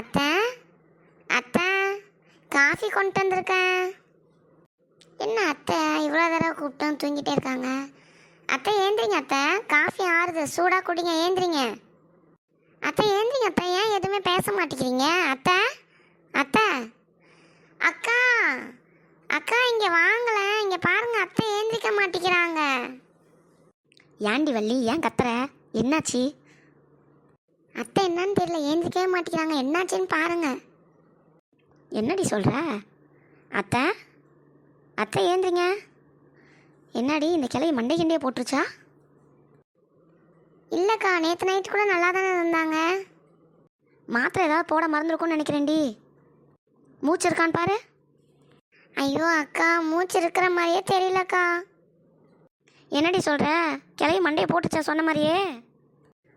அத்தை அத்தை காஃபி கொண்டு வந்திருக்கேன். என்ன அத்தை இவ்வளோ தடவை கூப்பிட்டோம் தூங்கிட்டே இருக்காங்க? அத்தை ஏந்திரிங்க அத்தை. காஃபி ஆறுது சூடாக குடிங்க ஏந்திரிங்க. அத்தை ஏந்திரிங்க அத்தை. ஏன் எதுவுமே பேச மாட்டேங்கிறீங்க? அத்தை அத்தை. அக்கா அக்கா இங்கே வாங்கல. இங்கே பாருங்க அத்தை ஏந்திரிக்க மாட்டேங்கிறாங்க. ஏண்டி வள்ளி ஏன் கத்துற? என்னாச்சு? அத்தை என்னன்னு தெரியல ஏந்திரிக்கவே மாட்டேங்கிறாங்க. என்னாச்சுன்னு பாருங்க. என்னடி சொல்கிற அத்தை அத்தை ஏந்திரிங்க. என்னடி இந்த கிளைய மண்டை கிண்டையே போட்டுருச்சா? இல்லைக்கா நேற்று நைட்டு கூட நல்லா தானே இருந்தாங்க. மாத்திரை ஏதாவது போட மறந்துருக்கும்னு நினைக்கிறேன்டி. மூச்சு இருக்கான்னு பாரு. ஐயோ அக்கா மூச்சு இருக்கிற மாதிரியே தெரியலக்கா. என்னடி சொல்கிற கிளைய மண்டையை போட்டுச்சா சொன்ன மாதிரியே?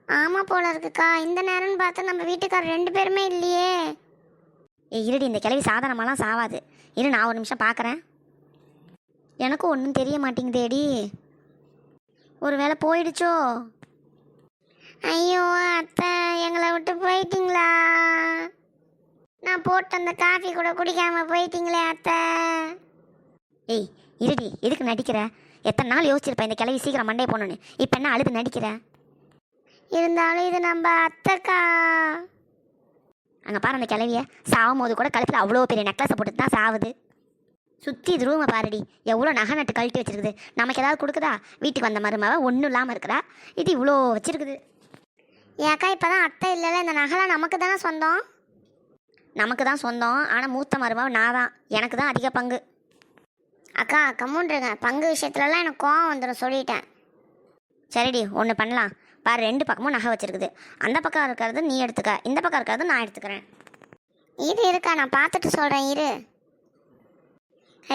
ஆமாம் போல இருக்குக்கா. இந்த நேரம்னு பார்த்தா நம்ம வீட்டுக்காரர் ரெண்டு பேருமே இல்லையே. ஏ இருடி இந்த கிளவி சாதாரணமாலாம் சாவாது. இரு நான் ஒரு நிமிஷம் பார்க்குறேன் எனக்கும் ஒன்றும் தெரிய மாட்டேங்குதேடி ஒரு வேளை போயிடுச்சோ? ஐயோ அத்தை எங்களை விட்டு போயிட்டீங்களா? நான் போட்டு அந்த காஃபி கூட குடிக்காமல் போயிட்டீங்களே அத்தை. ஏய் இருடி எதுக்கு நடிக்கிற? எத்தனை நாள் யோசிச்சிருப்பேன் இந்த கிளவி சீக்கிரம் மண்டே போகணுன்னு இப்போ என்ன அழுது நடிக்கிற? இருந்தாலும் இது நம்ம அத்தைக்கா. அங்கே பாரு அந்த கிளவிய சாவும் போது கூட கழுத்தில் அவ்வளோ பெரிய நெக்லஸை போட்டு தான் சாவுது. சுற்றி இது ரூமை பாருடி. எவ்வளோ நகை நட்டு கழட்டி வச்சிருக்குது. நமக்கு ஏதாவது கொடுக்குதா? வீட்டுக்கு வந்த மருமாவை ஒன்றும் இல்லாமல் இருக்கிறா. இது இவ்வளோ வச்சிருக்குது. ஏக்கா இப்போ தான் அத்தை இல்லைல்ல இந்த நகைலாம் நமக்கு தானே சொந்தம்? நமக்கு தான் சொந்தம். ஆனால் மூத்த மருமாவை நான் தான் எனக்கு தான் அதிக பங்கு. அக்கா கம்முன்றுங்க பங்கு விஷயத்துலலாம் எனக்கு கோவம் வந்துடும் சொல்லிட்டேன். சரிடி ஒன்று பண்ணலாம். பாரு ரெண்டு பக்கமும் நகை வச்சிருக்குது. அந்த பக்கம் இருக்கிறது நீ எடுத்துக்க. இந்த பக்கம் இருக்கிறது நான் எடுத்துக்கிறேன். இரு இருக்கா நான் பார்த்துட்டு சொல்கிறேன் இரு.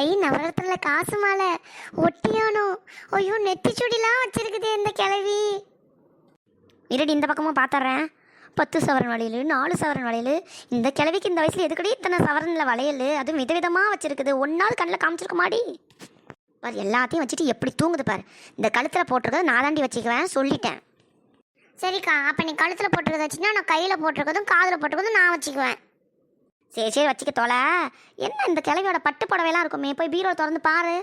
ஐ நவரத்தில் காசு மாலை ஒட்டியானோ? ஐயோ நெத்தி சுடிலாம் வச்சிருக்குது இந்த கிளவி இருடி இந்த பக்கமும் பார்த்துட்றேன் பத்து சவரன் வளையல் நாலு சவரன் வளையல். இந்த கிழவிக்கு இந்த வயசில் எதுக்கடி இத்தனை சவரனில் வளையல்? அதுவும் விதவிதமாக வச்சுருக்குது. ஒன்றால் நாள் கண்ணில் காமிச்சிருக்க மாடி பார் எல்லாத்தையும் வச்சுட்டு எப்படி தூங்குது பார். இந்த கழுத்தில் போட்டிருக்கிறது நான் தாண்டி வச்சுக்குவேன் சொல்லிட்டேன். சரிக்கா அப்போ நீ கழுத்தில் போட்டிருக்கத வச்சுன்னா நான் கையில் போட்டிருக்கதும் காதில் போட்டிருக்கதும் நான் வச்சுக்குவேன். சரி சரி வச்சுக்க தோலை என்ன இந்த கிழவியோட பட்டு புடவைலாம் இருக்குமே? போய் பீரோ திறந்து பாரு.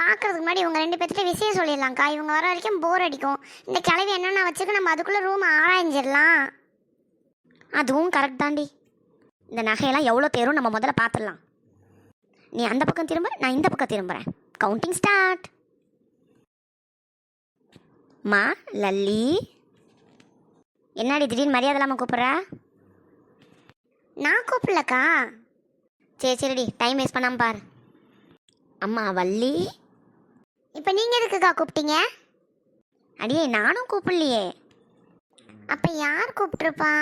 பார்க்கறதுக்கு முன்னாடி இவங்க ரெண்டு பேர்த்திட்ட விஷயம் சொல்லிடலாம்க்கா. இவங்க வர வரைக்கும் போர் அடிக்கும். இந்த கிழவி என்னென்ன வச்சுக்க நம்ம அதுக்குள்ளே ரூம் ஆராய்ஞ்சிடலாம். அதுவும் கரெக்ட் தாண்டி. இந்த நகையெல்லாம் எவ்வளோ தேரும் நம்ம முதல்ல பார்த்துடலாம் நீ அந்த பக்கம் திரும்ப நான் இந்த பக்கம் திரும்புகிறேன் கவுண்டிங் ஸ்டார்ட் மா லல்லி. என்னடி திடீர்னு மரியாதை இல்லாமல் கூப்பிட்ற? நான் கூப்பிடலக்கா. சரி சரிடி டைம் வேஸ்ட் பண்ணாம பாரு. அம்மா வள்ளி. இப்போ நீங்கள் எதுக்குக்கா கூப்பிட்டீங்க? அடியே நானும் கூப்பிடலையே. அப்போ யார் கூப்பிட்டுருப்பா?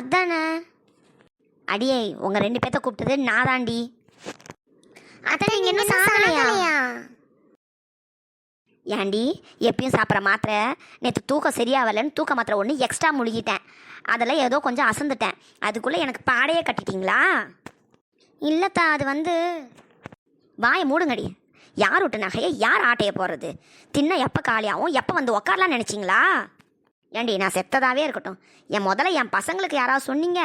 அதானே. அடியே உங்கள் ரெண்டு பேர்த்த கூப்பிட்டது நான் தாண்டி அதான் நீங்கள் இன்னும் சாகலையா? ஏண்டி எப்பயும் சாப்பிட்ற மாத்திரை நேற்று தூக்கம் சரியாகலன்னு தூக்க மாத்திரை ஒன்று எக்ஸ்ட்ரா முழுகிட்டேன். அதில் ஏதோ கொஞ்சம் அசந்துட்டேன். அதுக்குள்ளே எனக்கு பாடையே கட்டிட்டீங்களா? இல்லைத்தா அது வந்து வாயை மூடுங்கடி. யார் விட்டு நகையை யார் ஆட்டைய போடுறது? தின்ன எப்போ காலியாகும்? எப்போ வந்து உக்காரலாம் நினச்சிங்களா? ஏண்டி நான் செத்ததாகவே இருக்கட்டும். என் முதல்ல என் பசங்களுக்கு யாராவது சொன்னீங்க?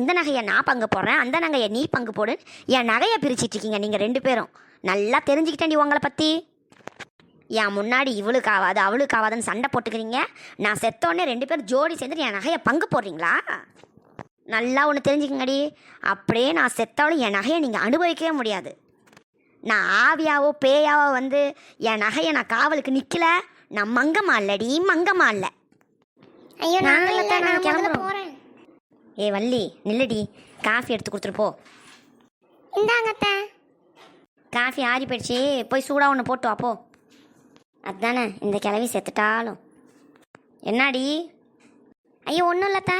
இந்த நகையை நான் பங்கு போடுறேன் அந்த நகையை நீ பங்கு போடுன்னு என் நகையை பிரிச்சிட்ருக்கீங்க நீங்கள் ரெண்டு பேரும். நல்லா தெரிஞ்சுக்கிட்டேன்டி உங்களை பற்றி என் முன்னாடி இவளுக்கு ஆகாது அவளுக்கு ஆகாதுன்னு சண்டை போட்டுக்கிறீங்க? நான் செத்தோடனே ரெண்டு பேரும் ஜோடி சேர்ந்துட்டு என் நகையை பங்கு போடுறீங்களா? நல்லா ஒன்று தெரிஞ்சுக்கங்கடி. அப்படியே நான் செத்தாலும் என் நகையை நீங்கள் அனுபவிக்கவே முடியாது. நான் ஆவியாவோ பேயாவோ வந்து என் நகையை நான் காவலுக்கு நிற்கல நான் மங்கம்மா இல்லடி மங்கம்மா இல்லை. ஐயோ நான் கிளம்புறோம். ஏ வள்ளி நில்லடி. காஃபி எடுத்து கொடுத்துட்டு போ. காஃபி ஆறி போயிடுச்சு போய் சூடாக ஒன்று போட்டு வா போ. அதானே இந்த கிளவி செத்துட்டாலும். என்னடி? ஐயோ ஒன்றும் இல்லத்த